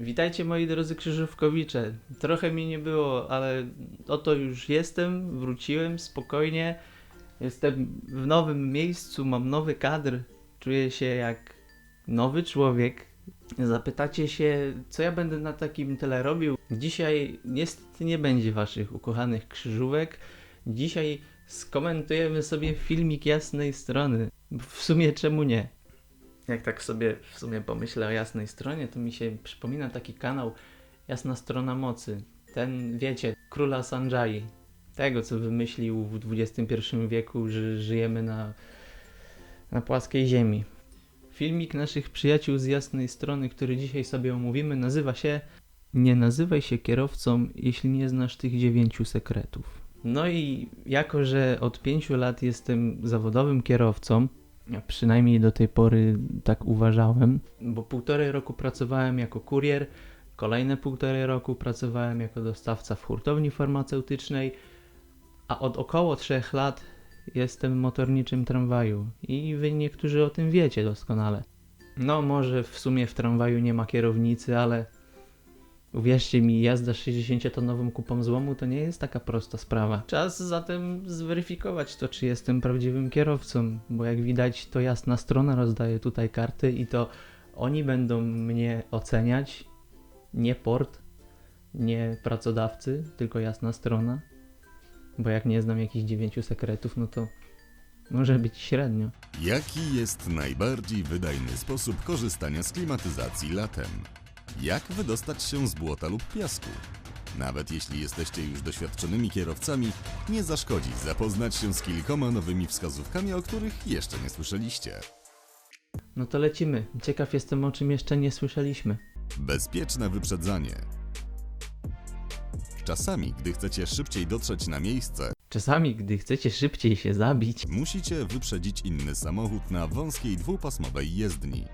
Witajcie moi drodzy krzyżówkowicze. Trochę mi nie było, ale oto już jestem, wróciłem spokojnie. Jestem w nowym miejscu, mam nowy kadr. Czuję się jak nowy człowiek. Zapytacie się, co ja będę na takim tele robił. Dzisiaj niestety nie będzie waszych ukochanych krzyżówek. Dzisiaj skomentujemy sobie filmik jasnej strony. W sumie czemu nie? Jak tak sobie w sumie pomyślę o jasnej stronie, to mi się przypomina taki kanał Jasna Strona Mocy. Ten, wiecie, króla Sanjai. Tego, co wymyślił w XXI wieku, że żyjemy na, na płaskiej ziemi. Filmik naszych przyjaciół z jasnej strony, który dzisiaj sobie omówimy, nazywa się Nie nazywaj się kierowcą, jeśli nie znasz tych dziewięciu sekretów. No i jako, że od pięciu lat jestem zawodowym kierowcą, przynajmniej do tej pory tak uważałem, bo półtorej roku pracowałem jako kurier, kolejne półtorej roku pracowałem jako dostawca w hurtowni farmaceutycznej, a od około trzech lat jestem motorniczym tramwaju i wy niektórzy o tym wiecie doskonale. No może w sumie w tramwaju nie ma kierownicy, ale uwierzcie mi, jazda 60-tonową kupą złomu to nie jest taka prosta sprawa. Czas zatem zweryfikować to, czy jestem prawdziwym kierowcą, bo jak widać to jasna strona rozdaje tutaj karty i to oni będą mnie oceniać, nie port, nie pracodawcy, tylko jasna strona. Bo jak nie znam jakichś dziewięciu sekretów, no to może być średnio. Jaki jest najbardziej wydajny sposób korzystania z klimatyzacji latem? Jak wydostać się z błota lub piasku? Nawet jeśli jesteście już doświadczonymi kierowcami, nie zaszkodzi zapoznać się z kilkoma nowymi wskazówkami, o których jeszcze nie słyszeliście. No to lecimy. Ciekaw jestem, o czym jeszcze nie słyszeliśmy. Bezpieczne wyprzedzanie. Czasami, gdy chcecie szybciej dotrzeć na miejsce, Czasami, gdy chcecie szybciej się zabić, musicie wyprzedzić inny samochód na wąskiej dwupasmowej jezdni.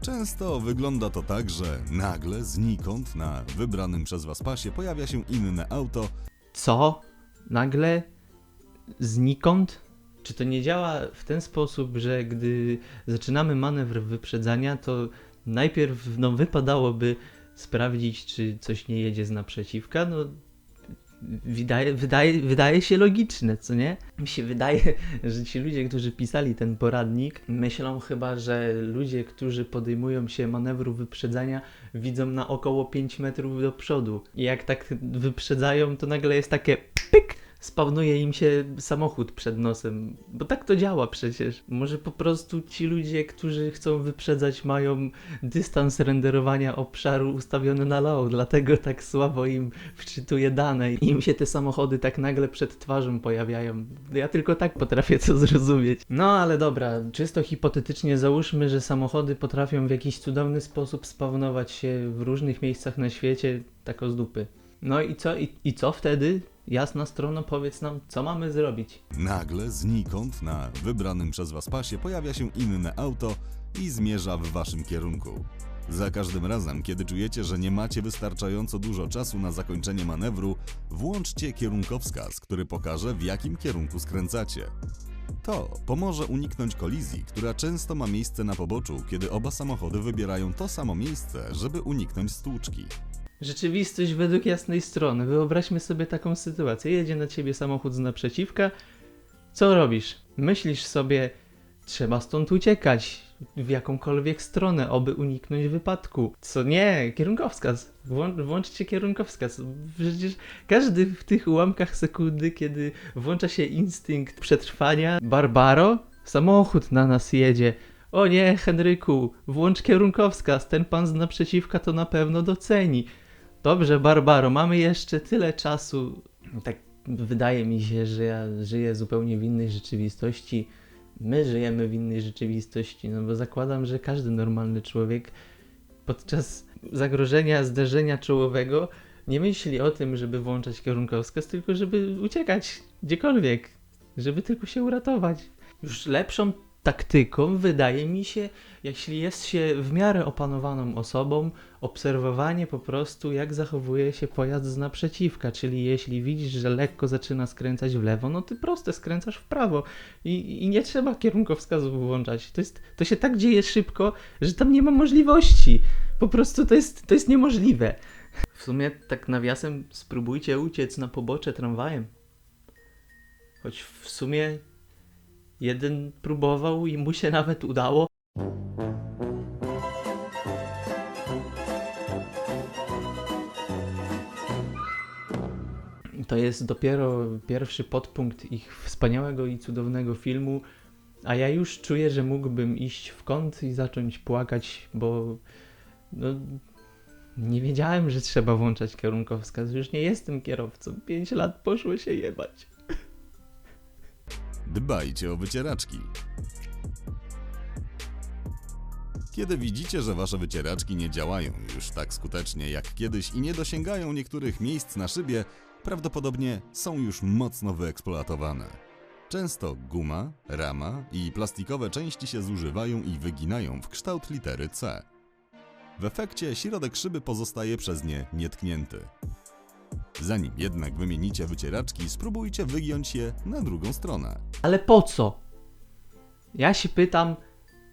Często wygląda to tak, że nagle znikąd na wybranym przez was pasie pojawia się inne auto, co? Nagle? Znikąd? Czy to nie działa w ten sposób, że gdy zaczynamy manewr wyprzedzania, to najpierw no, wypadałoby sprawdzić, czy coś nie jedzie z naprzeciwka? No, wydaje, wydaje, wydaje się logiczne, co nie? Mi się wydaje, że ci ludzie, którzy pisali ten poradnik, myślą chyba, że ludzie, którzy podejmują się manewru wyprzedzania, widzą na około 5 metrów do przodu. I jak tak wyprzedzają, to nagle jest takie! Spawnuje im się samochód przed nosem. Bo tak to działa przecież. Może po prostu ci ludzie, którzy chcą wyprzedzać, mają dystans renderowania obszaru ustawiony na low, dlatego tak słabo im wczytuje dane i im się te samochody tak nagle przed twarzą pojawiają. Ja tylko tak potrafię to zrozumieć. No ale dobra, czysto hipotetycznie załóżmy, że samochody potrafią w jakiś cudowny sposób spawnować się w różnych miejscach na świecie, tak o z dupy. No i co, i, i co wtedy? Jasna strona, powiedz nam, co mamy zrobić. nagle znikąd na wybranym przez was pasie pojawia się inne auto i zmierza w waszym kierunku. Za każdym razem, kiedy czujecie, że nie macie wystarczająco dużo czasu na zakończenie manewru, włączcie kierunkowskaz, który pokaże w jakim kierunku skręcacie. To pomoże uniknąć kolizji, która często ma miejsce na poboczu, kiedy oba samochody wybierają to samo miejsce, żeby uniknąć stłuczki. Rzeczywistość według jasnej strony. Wyobraźmy sobie taką sytuację. Jedzie na ciebie samochód z naprzeciwka. Co robisz? Myślisz sobie, trzeba stąd uciekać w jakąkolwiek stronę, oby uniknąć wypadku. Co nie, kierunkowskaz. Włą- włączcie kierunkowskaz. Przecież każdy w tych ułamkach sekundy, kiedy włącza się instynkt przetrwania, Barbaro, samochód na nas jedzie. O nie, Henryku, włącz kierunkowskaz, ten pan z naprzeciwka to na pewno doceni. Dobrze, Barbaro, mamy jeszcze tyle czasu. Tak wydaje mi się, że ja żyję zupełnie w innej rzeczywistości. My żyjemy w innej rzeczywistości, no bo zakładam, że każdy normalny człowiek podczas zagrożenia zderzenia czołowego nie myśli o tym, żeby włączać kierunkowskaz, tylko żeby uciekać gdziekolwiek, żeby tylko się uratować. Już lepszą taktyką wydaje mi się, jeśli jest się w miarę opanowaną osobą, obserwowanie po prostu, jak zachowuje się pojazd z naprzeciwka. Czyli jeśli widzisz, że lekko zaczyna skręcać w lewo, no ty proste skręcasz w prawo i, i nie trzeba kierunkowskazów włączać. To, jest, to się tak dzieje szybko, że tam nie ma możliwości. Po prostu to jest, to jest niemożliwe. W sumie tak nawiasem spróbujcie uciec na pobocze tramwajem. Choć w sumie jeden próbował i mu się nawet udało. To jest dopiero pierwszy podpunkt ich wspaniałego i cudownego filmu, a ja już czuję, że mógłbym iść w kąt i zacząć płakać, bo no, nie wiedziałem, że trzeba włączać kierunkowskaz. Już nie jestem kierowcą. 5 lat poszło się jebać. Dbajcie o wycieraczki. Kiedy widzicie, że wasze wycieraczki nie działają już tak skutecznie jak kiedyś i nie dosięgają niektórych miejsc na szybie, prawdopodobnie są już mocno wyeksploatowane. Często guma, rama i plastikowe części się zużywają i wyginają w kształt litery C. W efekcie środek szyby pozostaje przez nie nietknięty. Zanim jednak wymienicie wycieraczki, spróbujcie wygiąć je na drugą stronę. Ale po co? Ja się pytam,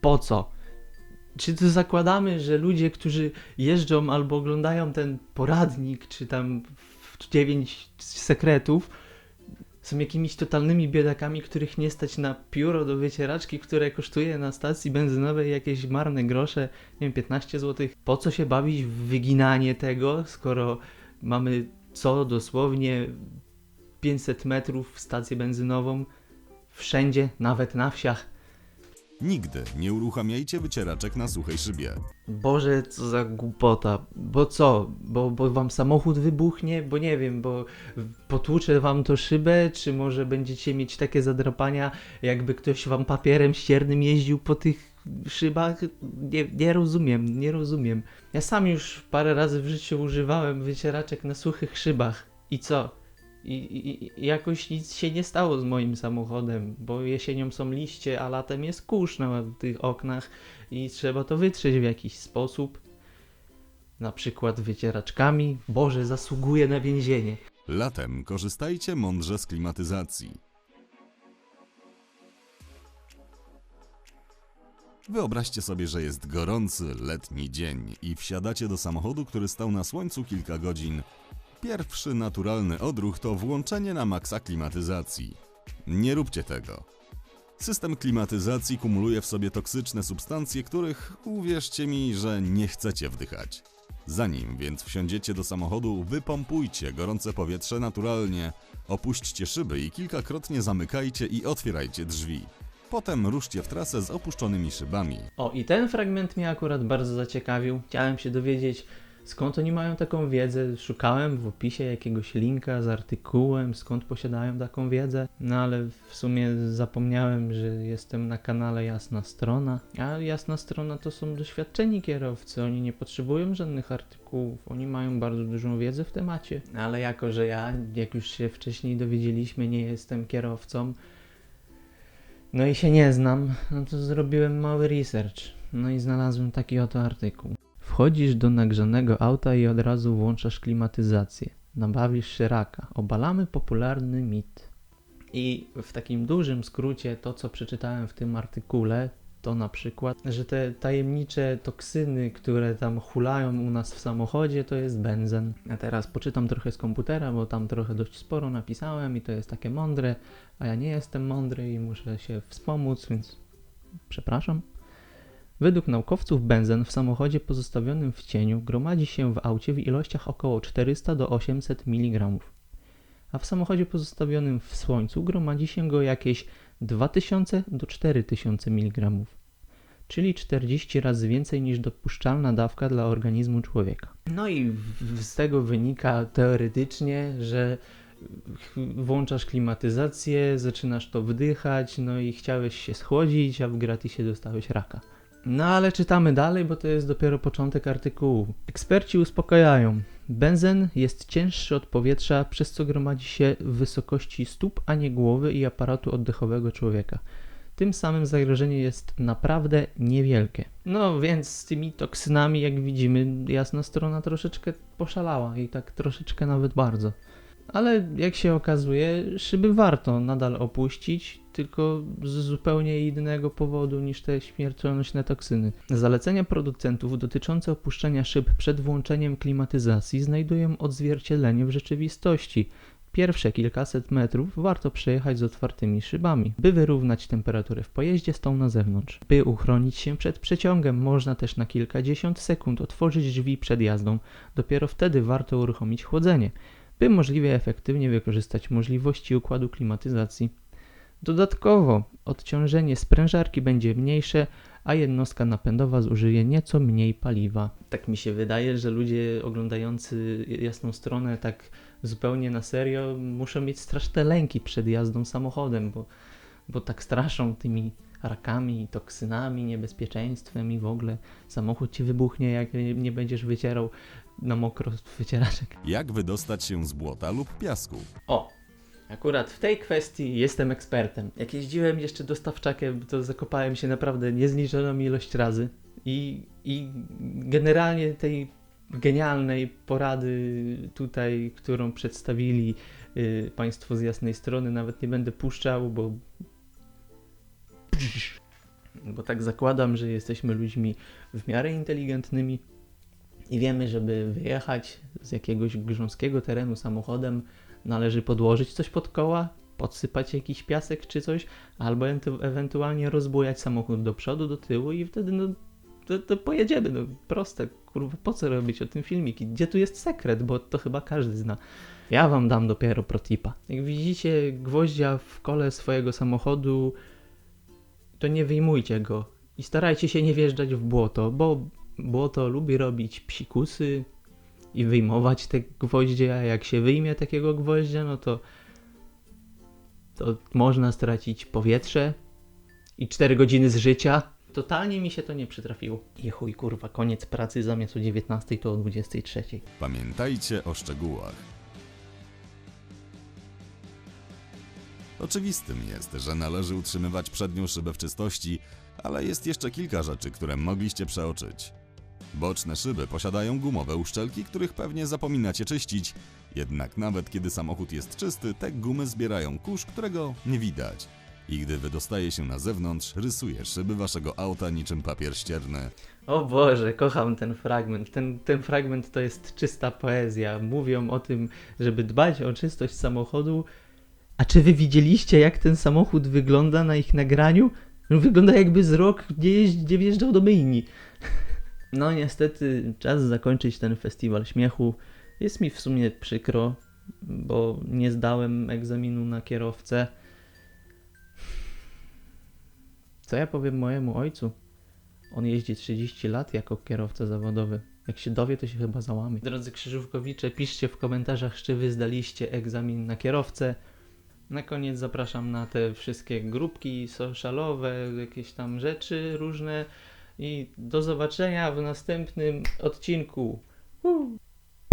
po co? Czy to zakładamy, że ludzie, którzy jeżdżą albo oglądają ten poradnik, czy tam 9 sekretów, są jakimiś totalnymi biedakami, których nie stać na pióro do wycieraczki, które kosztuje na stacji benzynowej jakieś marne grosze, nie wiem, 15 zł. Po co się bawić w wyginanie tego, skoro mamy co dosłownie 500 metrów stację benzynową, wszędzie, nawet na wsiach. Nigdy nie uruchamiajcie wycieraczek na suchej szybie. Boże, co za głupota. Bo co? Bo, bo wam samochód wybuchnie? Bo nie wiem, bo potłucze wam to szybę? Czy może będziecie mieć takie zadrapania, jakby ktoś wam papierem ściernym jeździł po tych szybach? Nie, nie rozumiem, nie rozumiem. Ja sam już parę razy w życiu używałem wycieraczek na suchych szybach. I co? I, i, I jakoś nic się nie stało z moim samochodem, bo jesienią są liście, a latem jest kurz na tych oknach i trzeba to wytrzeć w jakiś sposób. Na przykład wycieraczkami. Boże, zasługuje na więzienie. Latem korzystajcie mądrze z klimatyzacji. Wyobraźcie sobie, że jest gorący letni dzień i wsiadacie do samochodu, który stał na słońcu kilka godzin. Pierwszy naturalny odruch to włączenie na maksa klimatyzacji. Nie róbcie tego. System klimatyzacji kumuluje w sobie toksyczne substancje, których uwierzcie mi, że nie chcecie wdychać. Zanim więc wsiądziecie do samochodu, wypompujcie gorące powietrze naturalnie, opuśćcie szyby i kilkakrotnie zamykajcie i otwierajcie drzwi. Potem ruszcie w trasę z opuszczonymi szybami. O, i ten fragment mnie akurat bardzo zaciekawił. Chciałem się dowiedzieć, skąd oni mają taką wiedzę. Szukałem w opisie jakiegoś linka z artykułem, skąd posiadają taką wiedzę. No ale w sumie zapomniałem, że jestem na kanale Jasna Strona. A Jasna Strona to są doświadczeni kierowcy. Oni nie potrzebują żadnych artykułów. Oni mają bardzo dużą wiedzę w temacie. Ale jako, że ja, jak już się wcześniej dowiedzieliśmy, nie jestem kierowcą, no i się nie znam, no to zrobiłem mały research. No i znalazłem taki oto artykuł. Wchodzisz do nagrzanego auta i od razu włączasz klimatyzację. Nabawisz się raka. Obalamy popularny mit. I w takim dużym skrócie to, co przeczytałem w tym artykule, to na przykład, że te tajemnicze toksyny, które tam hulają u nas w samochodzie, to jest benzen. A teraz poczytam trochę z komputera, bo tam trochę dość sporo napisałem i to jest takie mądre, a ja nie jestem mądry i muszę się wspomóc, więc przepraszam. Według naukowców benzen w samochodzie pozostawionym w cieniu gromadzi się w aucie w ilościach około 400 do 800 mg, a w samochodzie pozostawionym w słońcu gromadzi się go jakieś 2000 do 4000 mg, czyli 40 razy więcej niż dopuszczalna dawka dla organizmu człowieka. No i z tego wynika teoretycznie, że włączasz klimatyzację, zaczynasz to wdychać, no i chciałeś się schłodzić, a w gratisie dostałeś raka. No ale czytamy dalej, bo to jest dopiero początek artykułu. Eksperci uspokajają. Benzen jest cięższy od powietrza, przez co gromadzi się w wysokości stóp, a nie głowy i aparatu oddechowego człowieka. Tym samym zagrożenie jest naprawdę niewielkie. No więc z tymi toksynami, jak widzimy, jasna strona troszeczkę poszalała i tak troszeczkę nawet bardzo. Ale jak się okazuje, szyby warto nadal opuścić, tylko z zupełnie innego powodu niż te śmiertelnośne toksyny. Zalecenia producentów dotyczące opuszczenia szyb przed włączeniem klimatyzacji znajdują odzwierciedlenie w rzeczywistości. Pierwsze kilkaset metrów warto przejechać z otwartymi szybami, by wyrównać temperaturę w pojeździe z tą na zewnątrz. By uchronić się przed przeciągiem, można też na kilkadziesiąt sekund otworzyć drzwi przed jazdą. Dopiero wtedy warto uruchomić chłodzenie, by możliwie efektywnie wykorzystać możliwości układu klimatyzacji. Dodatkowo odciążenie sprężarki będzie mniejsze, a jednostka napędowa zużyje nieco mniej paliwa. Tak mi się wydaje, że ludzie oglądający jasną stronę tak zupełnie na serio muszą mieć straszne lęki przed jazdą samochodem, bo, bo tak straszą tymi rakami, toksynami, niebezpieczeństwem i w ogóle samochód ci wybuchnie, jak nie będziesz wycierał na mokro wycieraczek. Jak wydostać się z błota lub piasku? O, akurat w tej kwestii jestem ekspertem. Jak jeździłem jeszcze dostawczakiem, to zakopałem się naprawdę niezliczoną ilość razy i, i generalnie tej genialnej porady tutaj, którą przedstawili y, Państwo z jasnej strony, nawet nie będę puszczał, bo bo tak zakładam, że jesteśmy ludźmi w miarę inteligentnymi i wiemy, żeby wyjechać z jakiegoś grząskiego terenu samochodem, należy podłożyć coś pod koła, podsypać jakiś piasek czy coś, albo entu- ewentualnie rozbujać samochód do przodu, do tyłu i wtedy no to, to pojedziemy, no proste, kurwa, po co robić o tym filmiki? Gdzie tu jest sekret, bo to chyba każdy zna. Ja wam dam dopiero protipa. Jak widzicie gwoździa w kole swojego samochodu, to nie wyjmujcie go i starajcie się nie wjeżdżać w błoto, bo błoto lubi robić psikusy i wyjmować te gwoździe, a jak się wyjmie takiego gwoździa, no to to można stracić powietrze i 4 godziny z życia. Totalnie mi się to nie przytrafiło. I chuj kurwa, koniec pracy zamiast o 19 to o 23. Pamiętajcie o szczegółach. Oczywistym jest, że należy utrzymywać przednią szybę w czystości, ale jest jeszcze kilka rzeczy, które mogliście przeoczyć. Boczne szyby posiadają gumowe uszczelki, których pewnie zapominacie czyścić, jednak nawet kiedy samochód jest czysty, te gumy zbierają kurz, którego nie widać. I gdy wydostaje się na zewnątrz, rysuje szyby waszego auta niczym papier ścierny. O Boże, kocham ten fragment. Ten, ten fragment to jest czysta poezja. Mówią o tym, żeby dbać o czystość samochodu. A czy wy widzieliście, jak ten samochód wygląda na ich nagraniu? On Wygląda jakby z rok nie, jeździ, nie wjeżdżał do myjni. No niestety, czas zakończyć ten festiwal śmiechu. Jest mi w sumie przykro, bo nie zdałem egzaminu na kierowcę. Co ja powiem mojemu ojcu? On jeździ 30 lat jako kierowca zawodowy. Jak się dowie, to się chyba załamie. Drodzy krzyżówkowicze, piszcie w komentarzach, czy wy zdaliście egzamin na kierowcę. Na koniec zapraszam na te wszystkie grupki socialowe, jakieś tam rzeczy różne. I do zobaczenia w następnym odcinku. Uh.